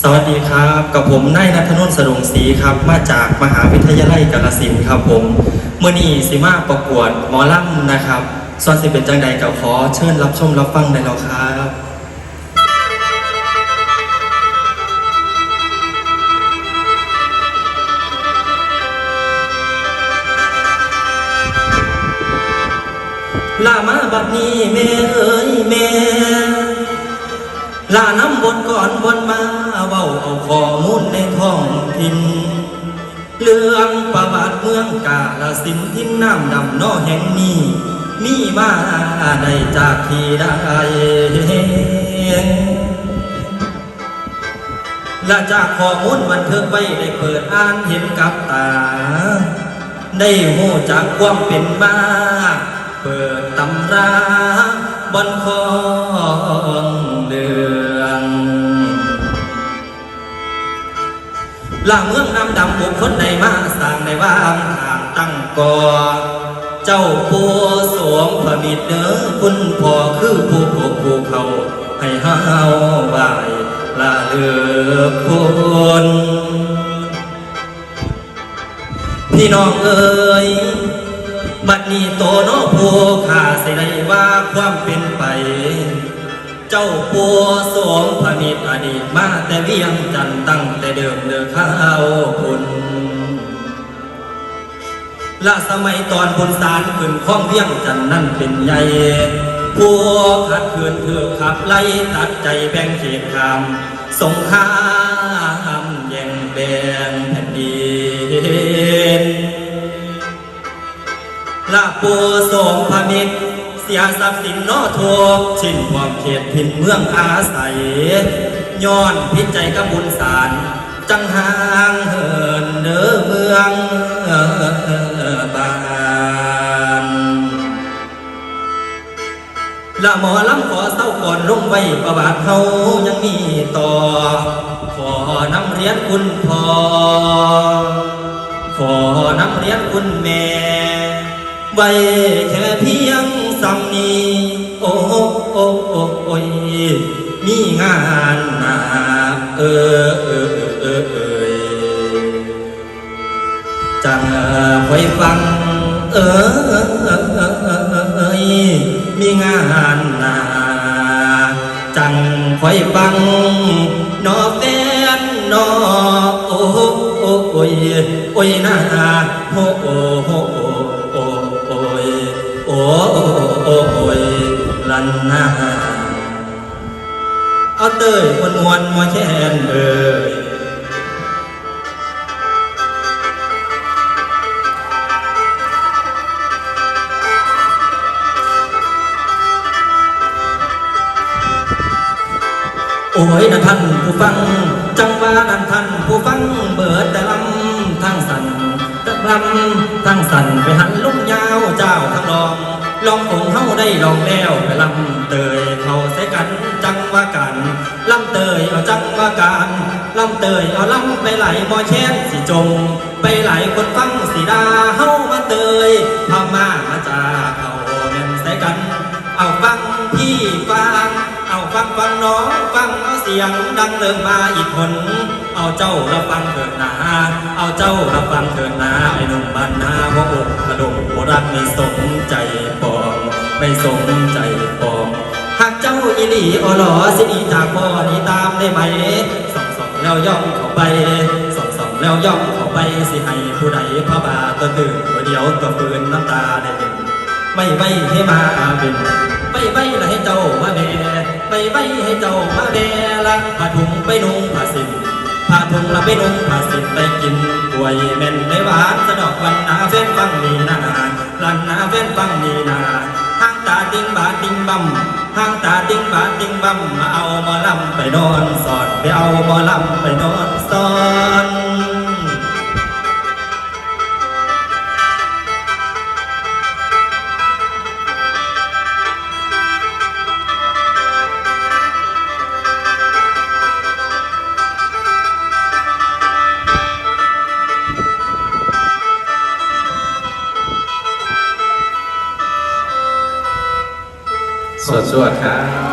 สวัสดีครับ กับผมนายนัทนนท์สรงศรีครับ มาจากมหาวิทยาลัยกาฬสินธุ์ครับผมเมื่อนี้สิมาประกวดหมอลำนะครับส่วนสิเป็นจังใดกับขอเชิญรับชมรับฟังได้แล้วครับลามาบัดนี้แม่เอ้ยแม่ ลาน้ำบนก่อนบนมาเว้าเอาข้อมูลในท้องถิ่นเรื่องประวัติเมืองกาลสินทินน้ำดำนอแห่งนี้ มีมาได้จากที่ใดและจากข้อมูลบันทึกไว้ได้เปิดอ่านเห็นกับตา ได้หูจากความเป็นมา เปิดตำราบนของ ล่าเมืองน้ำดำบุคคลใดมาสร้างในว่างทางตั้งก่อเจ้าผู้สวมพระมิตรเด้อคุณพ่อคือผู้ปกผู้เขาให้ห้าวบายลาเลือคนพี่น้องเอ๋ยบัดนี้โตโนผู้ข้าสิได้ว่าความเป็นไป จ้าปัวสวมพระมิตอดีตมาแต่เวียงจันตั้งแต่เดิมเดือข้าวคุณละสมัยตอนบนสารขึ้นข้องเวียงจันนั่นเป็นใหญ่พวขัดขืนเถือขับไล่ตัดใจแบ่งเขตคำสงครามแย่งแบ่งแผ่นดินลาปูสมพมิต เสียทรัพย์สินนอทุกชิ้นความเขตพินเมืองอาศัย ย้อนพิจัยกับบุญสารจังหางเหินเด้อเมืองบานละหมอลำขอเศร้าก่อนลงไว้ประบาทเฮายังมีต่อ ขอนำเรียนคุณพ่อ ขอนำเรียนคุณแม่ ไว้แค่เพียงสำนีโอ้โอ้โอ้โอ้ยมีงานหนาเออเออเออเออจังคอยฟัง เออเออเออเออเออมีงานหนาจังคอยฟังนอแฟนนอโอ้โอ้โอ้ยโอ้ยนาโอ้โอ้ โอ้โอ้โอยลันนาเอาเตยมวนวนมาแค่นเอ่ยโอ้ยนะท่านผู้ฟัง จังว่านั่นท่านผู้ฟังเบิดแต่ลำทางสันตะลำ ทั้งสันไปหันลุงยาวเจ้าทางรอง ลององเฮาได้ลองแล้วไปลำเตยเขาเสกันจังว่ากันลำเตยเอาจังว่ากันลำเตยเอาลำไปไหลบ่แช่นสิจม ไปไหลคนฟังสีดาเฮา น้องฟังเสียงดังเริ่มมาอีกคน เอาเจ้ารับฟังเถิดนาเอาเจ้ารับฟังเถิดนาไอ้หนุ่มบ้านนาหัวอกกระดงโบรักไม่สนใจปองไม่สนใจปองหากเจ้าอีหลีอหลอสิหนีจากพ่อนี้ตามได้ไหมส่องส่องแล้วย่องเข้าไปส่องส่องแล้วย่องเข้าไปสิให้ผู้ใดพระบาตตื่นตัวเดียวตัวฟืนน้ำตาได้เห็นไม่ไว้ให้มาเป็นไม่ไว้ละให้เจ้ามาแบไม่ ผ้าถุงไปนุ่งผ้าสินผ้าถุงละไปนุ่งผ้าสินไปกินกล้วยแม่นไม่หวานสะดอกวันนาเฟนฟังนีนาลันนาเฟนฟังนีนาห้างตาติงบาติงบัมห้างตาติงบาติงบัมมาเอาหมอลำไปนอนสอดไปเอาหมอลำไปนอนสอด สวดสวดครับ